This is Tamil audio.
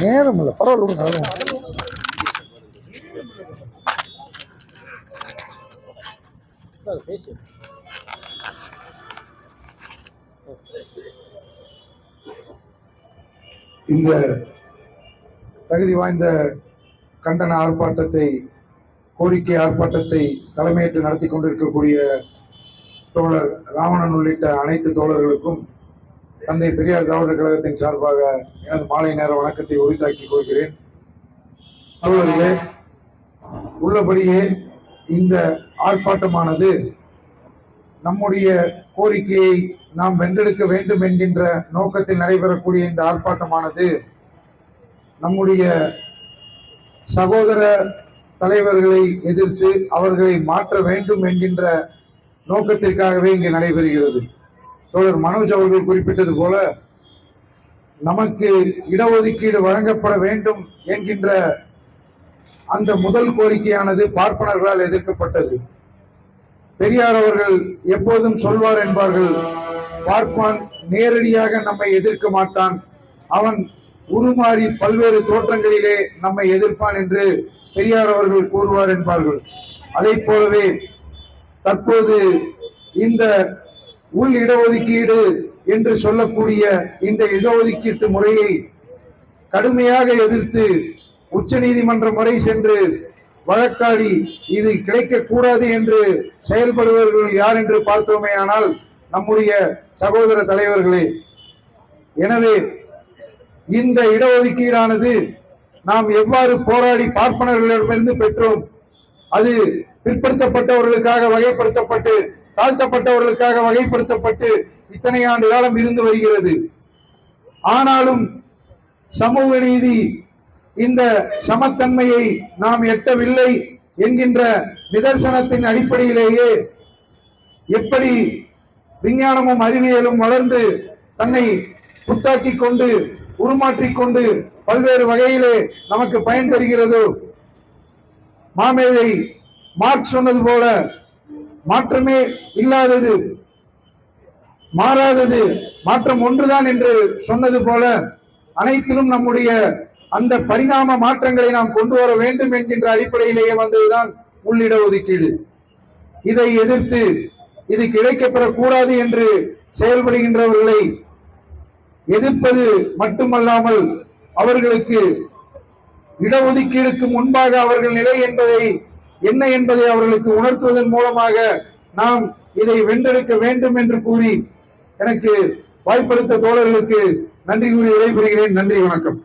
நேரம் இல்லை பரவாயில்ல இந்த தகுதி வாய்ந்த கண்டன ஆர்ப்பாட்டத்தை கோரிக்கை ஆர்ப்பாட்டத்தை தலைமையேற்று நடத்தி கொண்டிருக்கக்கூடிய தோழர் ராவணன் உள்ளிட்ட அனைத்து தோழர்களுக்கும் தந்தை பெரியார் திராவிடர் கழகத்தின் சார்பாக எனது மாலை நேர வணக்கத்தை உரித்தாக்கிக் கொள்கிறேன். அவர்களே உள்ளபடியே இந்த ஆர்ப்பாட்டமானது நம்முடைய கோரிக்கையை நாம் வென்றெடுக்க வேண்டும் என்கின்ற நோக்கத்தில் நடைபெறக்கூடிய இந்த ஆர்ப்பாட்டமானது நம்முடைய சகோதர தலைவர்களை எதிர்த்து அவர்களை மாற்ற வேண்டும் என்கின்ற நோக்கத்திற்காகவே இங்கு நடைபெறுகிறது. தோழர் மனோஜ் அவர்கள் குறிப்பிட்டது போல நமக்கு இடஒதுக்கீடு வழங்கப்பட வேண்டும் என்கின்ற அந்த முதல் கோரிக்கையானது பார்ப்பனர்களால் எதிர்க்கப்பட்டது. பெரியார் அவர்கள் எப்போதும் சொல்வார் என்பார்கள் பார்ப்பான் நேரடியாக நம்மை எதிர்க்க மாட்டான் அவன் உருமாறி பல்வேறு தோற்றங்களிலே நம்மை எதிர்ப்பான் என்று பெரியார் அவர்கள் கூறுவார் என்பார்கள். அதை போலவே தற்போது இந்த உள் இடஒதுக்கீடு என்று சொல்லக்கூடிய இந்த இடஒதுக்கீட்டு முறையை கடுமையாக எதிர்த்து உச்ச நீதிமன்றம் முறை சென்று வழக்காடி இது கிடைக்கக்கூடாது என்று செயல்படுபவர்கள் யார் என்று பார்த்தோமேயானால் நம்முடைய சகோதர தலைவர்களே. எனவே இந்த இடஒதுக்கீடானது நாம் எவ்வாறு போராடி பார்ப்பனர்களிடமிருந்து பெற்றோம்? அது பிற்படுத்தப்பட்டவர்களுக்காக வகைப்படுத்தப்பட்டு தாழ்த்தப்பட்டவர்களுக்காக வகைப்படுத்தப்பட்டு இத்தனை ஆண்டு காலம் இருந்து வருகிறது. ஆனாலும் சமூக நீதி இந்த சமத்தன்மையை நாம் எட்டவில்லை என்கின்ற நிதர்சனத்தின் அடிப்படையிலேயே எப்படி விஞ்ஞானமும் அறிவியலும் வளர்ந்து தன்னை புத்தாக்கி கொண்டு உருமாற்றிக் கொண்டு பல்வேறு வகையிலே நமக்கு பயன் தருகிறதோ? மாமேதை மார்க் சொன்னது போல மாற்றமே இல்லாதது. மாறாதது. மாற்றம் ஒன்றுதான் என்று சொன்னது போல அனைத்திலும் நம்முடைய அந்த பரிணாம மாற்றங்களை நாம் கொண்டு வர வேண்டும் என்கின்ற அடிப்படையிலேயே வந்ததுதான் உள்ளிட ஒதுக்கீடு. இதை எதிர்த்து இது கிடைக்கப்பெறக்கூடாது என்று செயல்படுகின்றவர்களை எதிர்ப்பது மட்டுமல்லாமல் அவர்களுக்கு இடஒதுக்கீடுக்கு முன்பாக அவர்கள் நிலை என்பதை என்ன என்பதை அவர்களுக்கு உணர்த்துவதன் மூலமாக நாம் இதை வென்றெடுக்க வேண்டும் என்று கூறி எனக்கு வாய்ப்பளித்த தோழர்களுக்கு நன்றி கூறி விடைபெறுகிறேன். நன்றி வணக்கம்.